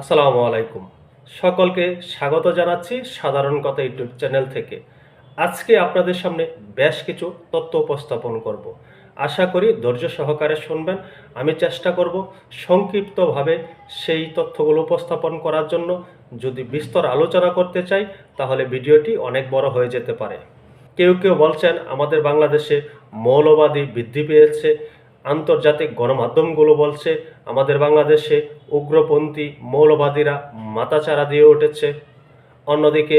আসসালামু আলাইকুম। সকলকে স্বাগত জানাচ্ছি সাধারণ কথা ইউটিউব চ্যানেল থেকে। আজকে আপনাদের সামনে বেশ কিছু তথ্য উপস্থাপন করব। আশা করি ধৈর্য সহকারে শুনবেন। আমি চেষ্টা করব সংক্ষিপ্তভাবে সেই তথ্যগুলো উপস্থাপন করার জন্য। যদি বিস্তর আলোচনা করতে চাই, তাহলে ভিডিওটি অনেক বড় হয়ে যেতে পারে। কেউ কেউ বলছেন, আমাদের বাংলাদেশে মৌলবাদী বৃদ্ধি পেয়েছে। আন্তর্জাতিক গণমাধ্যমগুলো বলছে, আমাদের বাংলাদেশে উগ্রপন্থী মৌলবাদীরা মাথাচাড়া দিয়ে উঠেছে। অন্যদিকে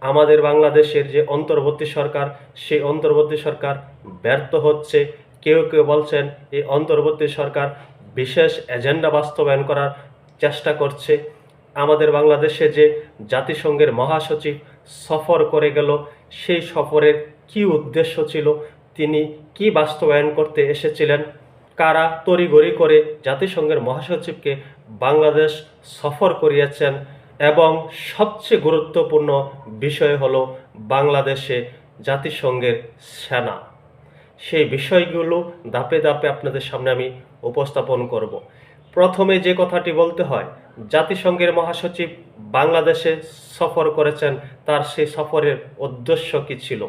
আমাদের বাংলাদেশের যে অন্তর্বর্তী সরকার, সেই অন্তর্বর্তী সরকার ব্যর্থ হচ্ছে। কেউ কেউ বলছেন, এই অন্তর্বর্তী সরকার বিশেষ এজেন্ডা বাস্তবায়ন করার চেষ্টা করছে। আমাদের বাংলাদেশে যে জাতিসংঘের মহাসচিব সফর করে গেল, সেই সফরের কি উদ্দেশ্য ছিল, তিনি কি বাস্তবায়ন করতে এসেছিলেন? কারা তড়িঘড়ি করে জাতিসংঘের মহাসচিবকে বাংলাদেশ সফর করিয়েছেন এবং সবচেয়ে গুরুত্বপূর্ণ বিষয় হলো বাংলাদেশে জাতিসংঘের সেনা। সেই বিষয়গুলো ধাপে ধাপে আপনাদের সামনে আমি উপস্থাপন করব। প্রথমে যে কথাটি বলতে হয়, জাতিসংঘের মহাসচিব বাংলাদেশে সফর করেছেন, তার সেই সফরের উদ্দেশ্য কী ছিল?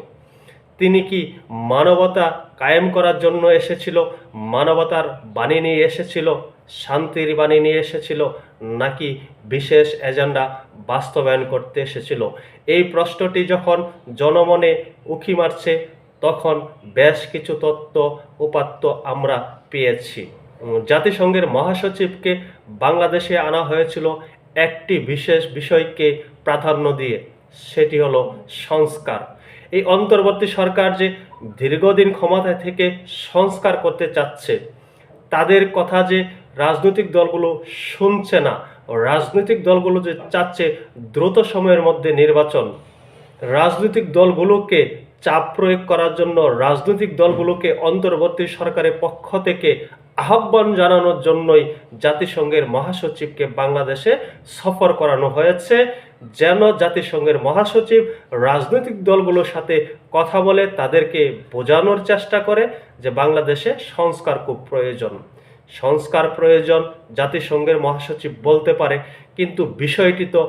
তিনি কি মানবতা কায়েম করার জন্য এসেছিল? মানবতার বাণী নিয়ে এসেছিল? শান্তির বাণী নিয়ে এসেছিল? নাকি বিশেষ এজেন্ডা বাস্তবায়ন করতে এসেছিল? এই প্রশ্নটি যখন জনমনে উকি মারছে, তখন বেশ কিছু তত্ত্ব উপাত্ত আমরা পেয়েছি। জাতিসংঘের মহাসচিবকে বাংলাদেশে আনা হয়েছিল একটি বিশেষ বিষয়কে প্রাধান্য দিয়ে। সেটি হলো সংস্কার। এই অন্তর্বর্তী সরকার যে দীর্ঘদিন ক্ষমতায় থেকে সংস্কার করতে চাচ্ছে, তাদের কথা যে রাজনৈতিক দলগুলো শুনছে না রাজনৈতিক দলগুলো যে চাচ্ছে দ্রুত সময়ের মধ্যে নির্বাচন, রাজনৈতিক দলগুলোকে চাপ প্রয়োগ করার জন্য রাজনৈতিক দলগুলোকে অন্তর্বর্তী সরকারের পক্ষ থেকে আহ্বান জানানোর জন্যই জাতিসংঘের মহাসচিবকে বাংলাদেশে সফর করানো হয়েছে। যেন জাতিসংঘের মহাসচিব রাজনৈতিক দলগুলোর সাথে কথা বলে তাদেরকে বোঝানোর চেষ্টা করে যে বাংলাদেশে সংস্কার খুব প্রয়োজন। সংস্কার প্রয়োজন, জাতিসংঘের মহাসচিব বলতে পারে, কিন্তু বিষয়টি তো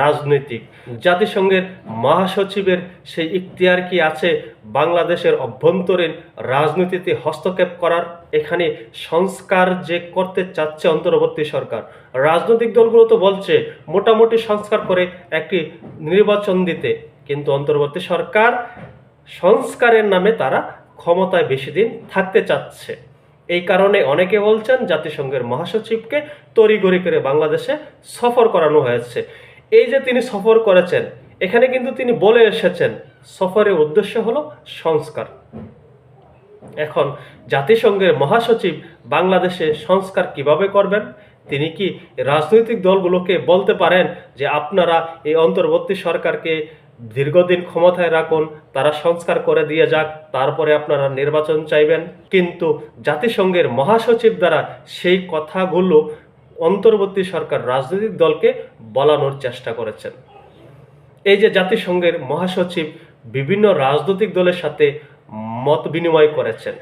রাজনৈতিক। জাতিসংঘের মহাসচিবের সেই ইখতিয়ার কি আছে? বাংলাদেশের অভ্যন্তরীণ রাজনীতিতে হস্তক্ষেপ করার এখানে সংস্কার যে করতে চাচ্ছে অন্তর্বর্তী সরকার, রাজনৈতিক দলগুলো তো বলছে মোটামুটি সংস্কার করে একটি নির্বাচন দিতে, কিন্তু অন্তর্বর্তী সরকার সংস্কারের নামে তারা ক্ষমতায় বেশি দিন থাকতে চাচ্ছে। এই কারণে অনেকে বলছেন জাতিসংঘের মহাসচিবকে তড়িঘড়ি করে বাংলাদেশে সফর করানো হয়েছে। এই যে তিনি সফর করেছেন, এখানে কিন্তু তিনি বলে এসেছেন, সফরের উদ্দেশ্য হলো সংস্কার। এখন জাতিসংঘের মহাসচিব বাংলাদেশে সংস্কার কীভাবে করবেন, তিনি কি রাজনৈতিক দলগুলোকে বলতে পারেন যে আপনারা এই অন্তর্বর্তী সরকারকে দীর্ঘদিন ক্ষমতায় রাখুন, তারা সংস্কার করে দিয়ে যাক, তারপরে আপনারা নির্বাচন চাইবেন। কিন্তু জাতিসংঘের মহাসচিব দ্বারা সেই কথাগুলো অন্তর্বর্তী সরকার রাজনৈতিক দলকে বলানোর চেষ্টা করেছেন। এই যে জাতিসংঘের মহাসচিব বিভিন্ন রাজনৈতিক দলের সাথে মত বিনিময় করেছেন,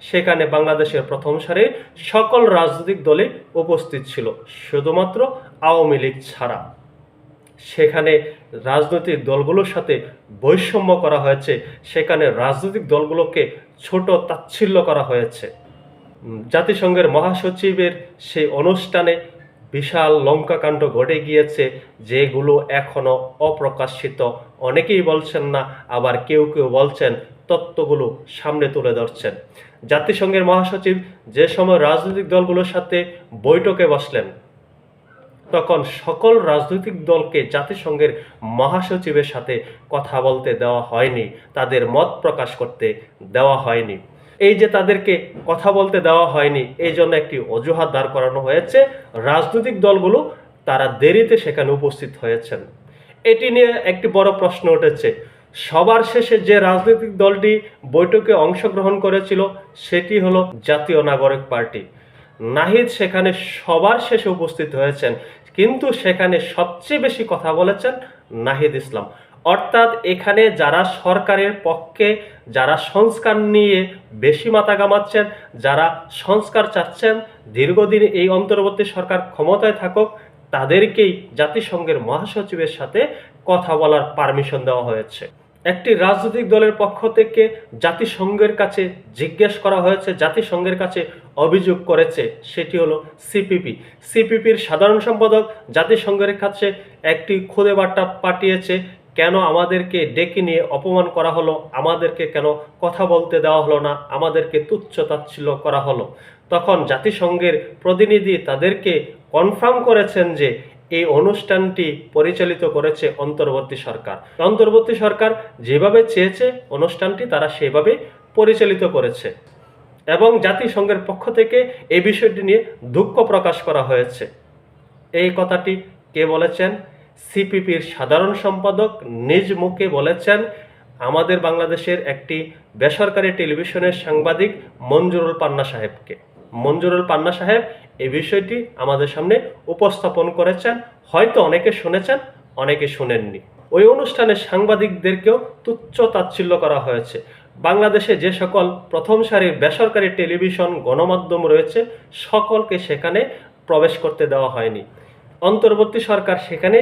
সেখানে বাংলাদেশের প্রথম সারে সকল রাজনৈতিক দলে উপস্থিত ছিল, শুধুমাত্র আওয়ামী লীগ ছাড়া। সেখানে রাজনৈতিক দলগুলোর সাথে বৈষম্য করা হয়েছে। সেখানে রাজনৈতিক দলগুলোকে ছোট তাচ্ছিল্য করা হয়েছে। জাতিসংঘের মহাসচিবের সেই অনুষ্ঠানে বিশাল লঙ্কাকাণ্ড ঘটে গিয়েছে, যেগুলো এখনও অপ্রকাশিত। অনেকেই বলছেন না, আবার কেউ কেউ বলছেন, তত্ত্বগুলো সামনে তুলে ধরছেন। জাতিসংঘের মহাসচিব যে সময় রাজনৈতিক দলগুলোর সাথে বৈঠকে বসলেন তখন সকল রাজনৈতিক দলকে জাতিসংঘের মহাসচিবের সাথে কথা বলতে দেওয়া হয়নি, তাদের মত প্রকাশ করতে দেওয়া হয়নি। এই যে তাদেরকে কথা বলতে দেওয়া হয়নি, এই জন্য একটি অজুহাত দাঁড় করানো হয়েছে। রাজনৈতিক দলগুলো তারা দেরিতে সেখানে উপস্থিত হয়েছেন। এটি নিয়ে একটি বড় প্রশ্ন উঠেছে। সবার শেষে যে রাজনৈতিক দলটি বৈঠকে অংশগ্রহণ করেছিল, সেটি হলো জাতীয় নাগরিক পার্টি। নাহিদ সেখানে সবার শেষে উপস্থিত হয়েছেন। কিন্তু সেখানে সবচেয়ে বেশি কথা বলেছেন নাহিদ ইসলাম। অর্থাৎ এখানে যারা সরকারের পক্ষে, যারা সংস্কার নিয়ে বেশি মাথা গামাচ্ছেন যারা সংস্কার চাচ্ছেন, দীর্ঘদিন এই অন্তর্বর্তী সরকার ক্ষমতায় থাকুক, তাদেরকেই জাতিসংঘের মহাসচিবের সাথে কথা বলার পারমিশন দেওয়া হয়েছে। একটি রাজনৈতিক দলের পক্ষ থেকে জাতিসংঘের কাছে জিজ্ঞেস করা হয়েছে, জাতিসংঘের কাছে অভিযোগ করেছে। সেটি হলো সিপিপি। সিপিপির সাধারণ সম্পাদক জাতিসংঘের কাছে একটি খুদে বার্তা পাঠিয়েছে, কেন আমাদেরকে ডেকে নিয়ে অপমান করা হলো? আমাদেরকে কেন কথা বলতে দেওয়া হলো না? আমাদেরকে তুচ্ছ তাচ্ছিল্য করা হলো? তখন জাতিসংঘের প্রতিনিধি তাদেরকে কনফার্ম করেছেন যে এই অনুষ্ঠানটি পরিচালিত করেছে অন্তর্বর্তী সরকার। অন্তর্বর্তী সরকার যেভাবে চেয়েছে, অনুষ্ঠানটি তারা সেভাবে পরিচালিত করেছে এবং জাতিসংঘের পক্ষ থেকে এই বিষয়টি নিয়ে দুঃখ প্রকাশ করা হয়েছে। এই কথাটি কে বলেছেন? সিপিপির সাধারণ সম্পাদক নিজ মুখে বলেছেন, আমাদের বাংলাদেশের একটি বেসরকারি টেলিভিশনের সাংবাদিক মঞ্জুরুল পান্না সাহেবকে। মঞ্জুরুল পান্না সাহেব এই বিষয়টি আমাদের সামনে উপস্থাপন করেছেন, হয়তো অনেকে শুনেছেন, অনেকে শুনেননি। ওই অনুষ্ঠানে সাংবাদিকদেরকেও তুচ্ছ তাচ্ছিল্য করা হয়েছে। বাংলাদেশে যে সকল প্রথম সারির বেসরকারি টেলিভিশন গণমাধ্যম রয়েছে, সকলকে সেখানে প্রবেশ করতে দেওয়া হয়নি। অন্তর্বর্তী সরকার সেখানে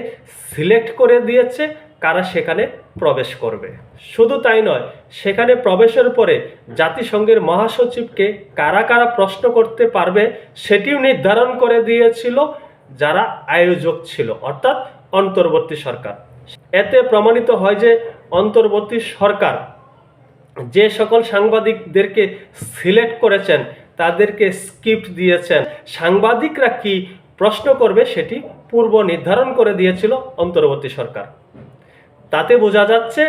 সিলেক্ট করে দিয়েছে কারা সেখানে প্রবেশ করবে? শুধু তাই নয়, সেখানে প্রবেশের পরে জাতিসংঘের মহাসচিবকে কারা কারা প্রশ্ন করতে পারবে সেটিও নির্ধারণ করে দিয়েছিল যারা আয়োজক ছিল, অর্থাৎ অন্তর্বর্তী সরকার। এতে প্রমাণিত হয় যে অন্তর্বর্তী সরকার যে সকল সাংবাদিকদেরকে সিলেক্ট করেছেন, তাদেরকে স্ক্রিপ্ট দিয়েছেন, সাংবাদিকরা কি প্রশ্ন করবে সেটি পূর্ব নির্ধারণ করে দিয়েছিল অন্তর্বর্তী সরকার। তাতে বোঝা যাচ্ছে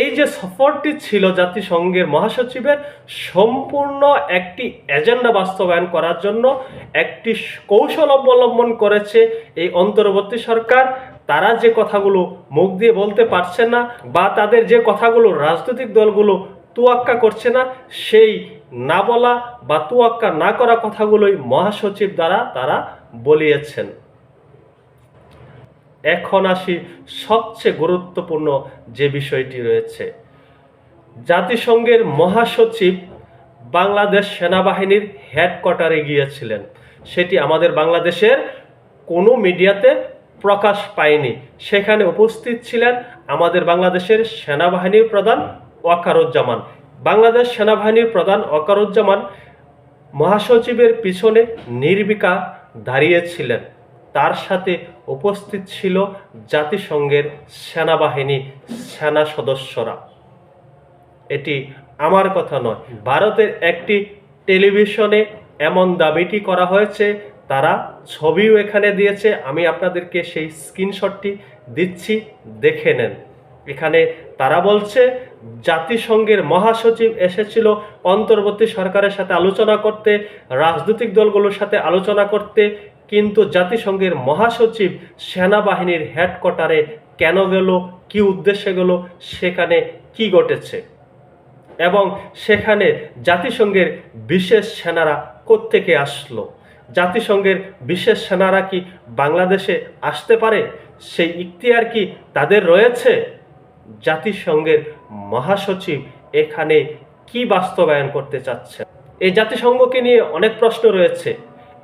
এই যে সফরটি ছিল জাতিসংঘের মহাসচিবের সম্পূর্ণ একটি এজেন্ডা বাস্তবায়ন করার জন্য, একটি কৌশল অবলম্বন করেছে এই অন্তর্বর্তী সরকার। তারা যে কথাগুলো মুখ দিয়ে বলতে পারছে না বা তাদের যে কথাগুলো রাজনৈতিক দলগুলো তুয়াক্কা করছে না, সেই না বলা বা তুয়াক্কা না করা কথাগুলোই মহাসচিব দ্বারা তারা বলিয়েছেন। এখন আসি সবচেয়ে গুরুত্বপূর্ণ যে বিষয়টি রয়েছে। জাতিসংঘের মহাসচিব বাংলাদেশ সেনাবাহিনীর হেডকোয়ার্টারে গিয়েছিলেন। সেটি আমাদের বাংলাদেশের কোনো মিডিয়াতে প্রকাশ পায়নি। সেখানে উপস্থিত ছিলেন আমাদের বাংলাদেশের সেনাবাহিনীর প্রধান ওয়াকারুজ্জামান। বাংলাদেশ সেনাবাহিনীর প্রধান ওয়াকারুজ্জামান মহাসচিবের পিছনে নির্বিকা দাঁড়িয়েছিলেন। তার সাথে উপস্থিত ছিল জাতিসংঘের সেনাবাহিনী সেনা সদস্যরা। এটি আমার কথা নয়, ভারতের একটি টেলিভিশনে এমন দাবিটি করা হয়েছে, তারা ছবিও এখানে দিয়েছে, আমি আপনাদেরকে সেই স্ক্রিনশটটি দিচ্ছি, দেখে নেন। এখানে তারা বলছে, জাতিসংঘের মহাসচিব এসেছিল অন্তর্বর্তী সরকারের সাথে আলোচনা করতে, রাজনৈতিক দলগুলোর সাথে আলোচনা করতে কিন্তু জাতিসংঘের মহাসচিব সেনাবাহিনীর হেডকোয়ার্টারে কেন গেল, কি উদ্দেশ্যে গেল, সেখানে কি ঘটেছে? এবং সেখানে জাতিসংঘের বিশেষ সেনারা কোত্থেকে আসলো? জাতিসংঘের বিশেষ সেনারা কি বাংলাদেশে আসতে পারে? সেই ইখতিয়ার কি তাদের রয়েছে? জাতিসংঘের মহাসচিব এখানে কি বাস্তবায়ন করতে চাচ্ছে এই জাতিসংঘকে নিয়ে অনেক প্রশ্ন রয়েছে।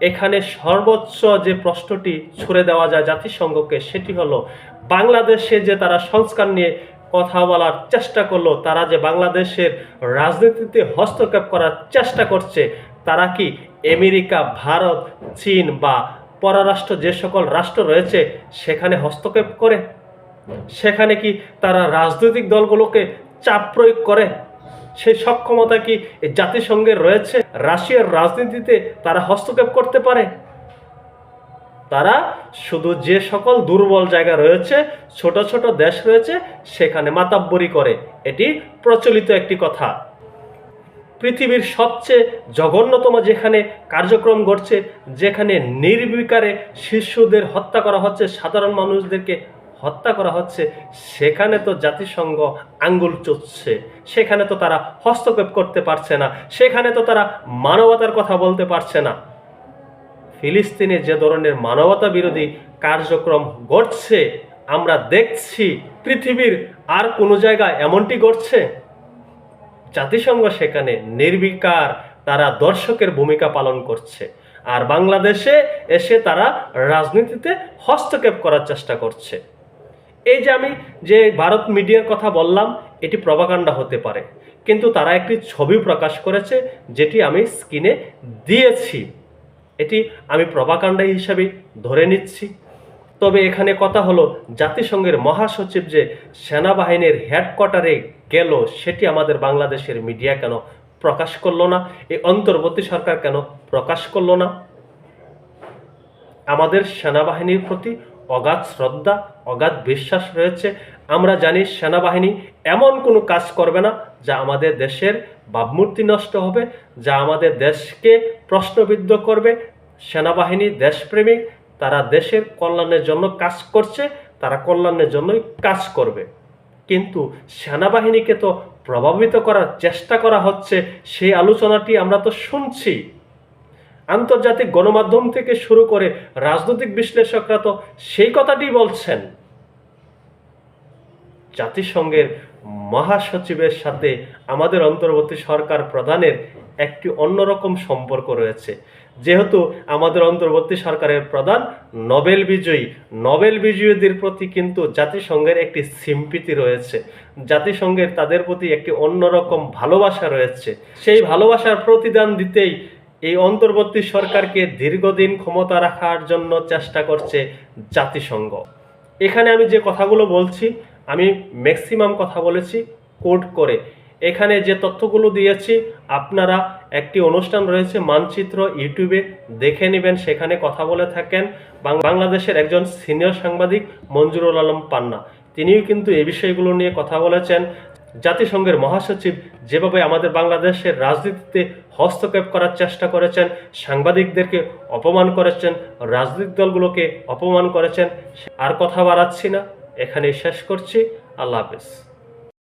এখানে সর্বোচ্চ যে প্রশ্নটি ছুড়ে দেওয়া যায় জাতিসংঘকে, সেটি হলো, বাংলাদেশে যে তারা সংস্কার নিয়ে কথা বলার চেষ্টা করল, তারা যে বাংলাদেশের রাজনীতিতে হস্তক্ষেপ করার চেষ্টা করছে, তারা কি আমেরিকা, ভারত, চীন বা পররাষ্ট্র যে সকল রাষ্ট্র রয়েছে, সেখানে হস্তক্ষেপ করে? সেখানে কি তারা রাজনৈতিক দলগুলোকে চাপ প্রয়োগ করে? সেই সক্ষমতা কি জাতিসংঘের রয়েছে? রাশিয়ার রাজনীতিতে তারা হস্তক্ষেপ করতে পারে? তারা শুধু যে সকল দুর্বল জায়গা রয়েছে, ছোট ছোট দেশ রয়েছে, সেখানে মাতাব্বরি করে। এটি প্রচলিত একটি কথা। পৃথিবীর সবচেয়ে জঘন্যতম যেখানে কার্যক্রম ঘটছে, যেখানে নির্বিকারে শিশুদের হত্যা করা হচ্ছে, সাধারণ মানুষদেরকে হত্যা করা হচ্ছে, সেখানে তো জাতিসংঘ আঙ্গুল চুচ্ছে, সেখানে তো তারা হস্তক্ষেপ করতে পারছে না, সেখানে তো তারা মানবতার কথা বলতে পারছে না। ফিলিস্তিনে যে ধরনের মানবতা বিরোধী কার্যক্রম ঘটছে, আমরা দেখছি পৃথিবীর আর কোনো জায়গায় এমনটি ঘটছে। জাতিসংঘ সেখানে নির্বিকার তারা দর্শকের ভূমিকা পালন করছে, আর বাংলাদেশে এসে তারা রাজনীতিতে হস্তক্ষেপ করার চেষ্টা করছে। এই যে আমি যে ভারত মিডিয়ার কথা বললাম, এটি প্রভাকাণ্ডা হতে পারে। কিন্তু তারা একটি ছবি প্রকাশ করেছে, যেটি আমি স্ক্রিনে দিয়েছি। এটি আমি প্রভাকাণ্ডা হিসাবে ধরে নিচ্ছি। তবে এখানে কথা হলো জাতিসংঘের মহাসচিব যে সেনাবাহিনীর হেডকোয়ার্টারে গেল, সেটি আমাদের বাংলাদেশের মিডিয়া কেন প্রকাশ করল না? এই অন্তর্বর্তী সরকার কেন প্রকাশ করল না? আমাদের সেনাবাহিনীর প্রতি অগাধ শ্রদ্ধা, অগাধ বিশ্বাস রয়েছে। আমরা জানি সেনাবাহিনী এমন কোনো কাজ করবে না যা আমাদের দেশের ভাবমূর্তি নষ্ট হবে, যা আমাদের দেশকে প্রশ্নবিদ্ধ করবে। সেনাবাহিনী, দেশপ্রেমিক, তারা দেশের কল্যাণের জন্য কাজ করছে, তারা কল্যাণের জন্যই কাজ করবে। কিন্তু সেনাবাহিনীকে তো প্রভাবিত করার চেষ্টা করা হচ্ছে, সেই আলোচনাটি আমরা তো শুনছি। আন্তর্জাতিক গণমাধ্যম থেকে শুরু করে রাজনৈতিক বিশ্লেষকরা তো সেই কথাটি বলছেন। জাতিসংঘের মহাসচিবের সাথে আমাদের অন্তর্বর্তী সরকার প্রধানের একটি অন্যরকম সম্পর্ক রয়েছে। যেহেতু আমাদের অন্তর্বর্তী সরকারের প্রধান নোবেল বিজয়ী, নোবেল বিজয়ীদের প্রতি কিন্তু জাতিসংঘের একটি সিম্পিতি রয়েছে। জাতিসংঘের তাদের প্রতি একটি অন্যরকম ভালোবাসা রয়েছে। সেই ভালোবাসার প্রতিদান দিতেই এই অন্তর্বর্তী সরকারকে দীর্ঘদিন ক্ষমতা রাখার জন্য চেষ্টা করছে জাতিসংঘ। এখানে আমি যে কথাগুলো বলছি, আমি ম্যাক্সিমাম কথা বলেছি কোড করে। এখানে যে তথ্যগুলো দিয়েছি, আপনারা একটি অনুষ্ঠান রয়েছে মানচিত্র ইউটিউবে, দেখে নেবেন, সেখানে কথা বলে থাকেন। বাংলাদেশের একজন সিনিয়র সাংবাদিক মঞ্জুরুল আলম পান্না। তিনিও কিন্তু এই বিষয়গুলো নিয়ে কথা বলেছেন। জাতিসংঘের মহাসচিব যেভাবে আমাদের বাংলাদেশের রাজনীতিতে হস্তক্ষেপ করার চেষ্টা করেছেন, সাংবাদিকদেরকে অপমান করেছেন, রাজনৈতিক দলগুলোকে অপমান করেছেন আর কথা বাড়াচ্ছি না। এখানেই শেষ করছি। আল্লাহ হাফেজ।